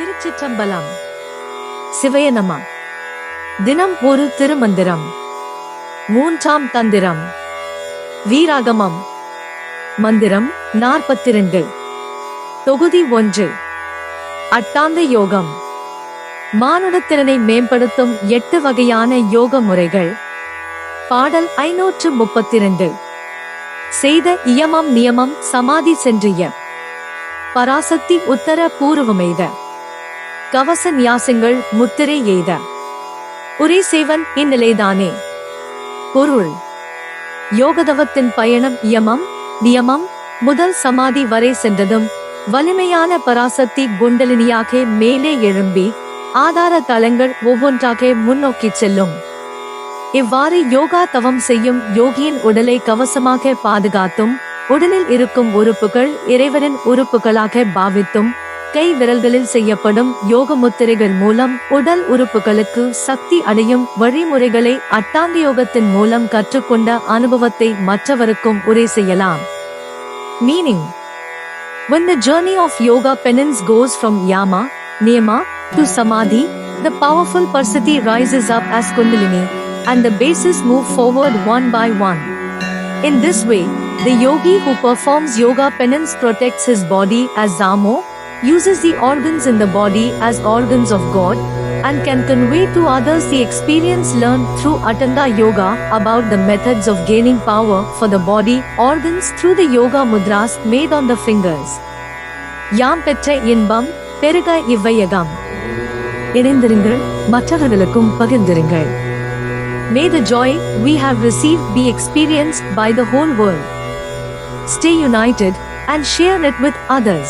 திருச்சிற்றம்பலம். சிவயநமா தினம் ஒரு திருமந்திரம். மூன்றாம் தந்திரம். வீராகமம். மந்திரம் நாற்பத்திரண்டு. தொகுதி ஒன்று. அட்டாந்த யோகம். மானுடத்திறனை மேம்படுத்தும் எட்டு வகையான யோக முறைகள். பாடல் ஐநூற்று முப்பத்திரண்டு. செய்த இயமம் நியமம் சமாதி சென்றிய. பராசக்தி உத்தர பூர்வமெய்த கவச நியாசங்கள் முத்திரை எய்த. ஒரே சேவன் இந்நிலைதானே பொருள். யோகதவத்தின் பயணம் யமம் நியமம் முதல் சமாதி வரை சென்றதும் வலிமையான பராசக்தி குண்டலினியாக மேலே எழும்பி ஆதார தலங்கள் ஒவ்வொன்றாக முன்னோக்கிச் செல்லும். இவ்வாறு யோகா தவம் செய்யும் யோகியின் உடலை கவசமாக பாதுகாத்தும் உடலில் இருக்கும் உறுப்புகள் இறைவனின் உறுப்புகளாக பாவித்தும் கை விரல்களில் செய்யப்படும் யோக முத்திரைகள் மூலம் உடல் உறுப்புகளுக்கு சக்தி அடையும் வழிமுறைகளை அட்டாங்க யோகத்தின் மூலம் கற்றுக்கொண்ட அனுபவத்தை மற்றவருக்கும் உரை செய்யலாம் meaning When the journey of yoga penance goes from yama, niyama, to samadhi, the powerful Parsati rises up as Kundalini, and the bases move forward one by one. In this way, the yogi who performs yoga penance protects his body as Zamo, uses the organs in the body as organs of God, and can convey to others the experience learned through Atanga Yoga about the methods of gaining power for the body organs through the yoga mudras made on the fingers. யாம் பெற்ற இன்பம் பெருக இவ்வையகம் இணைந்திருங்கள் மற்றவர்களுக்கும் பகிர்ந்திருங்கள் May the joy we have received be experienced by the whole world. Stay united and share it with others.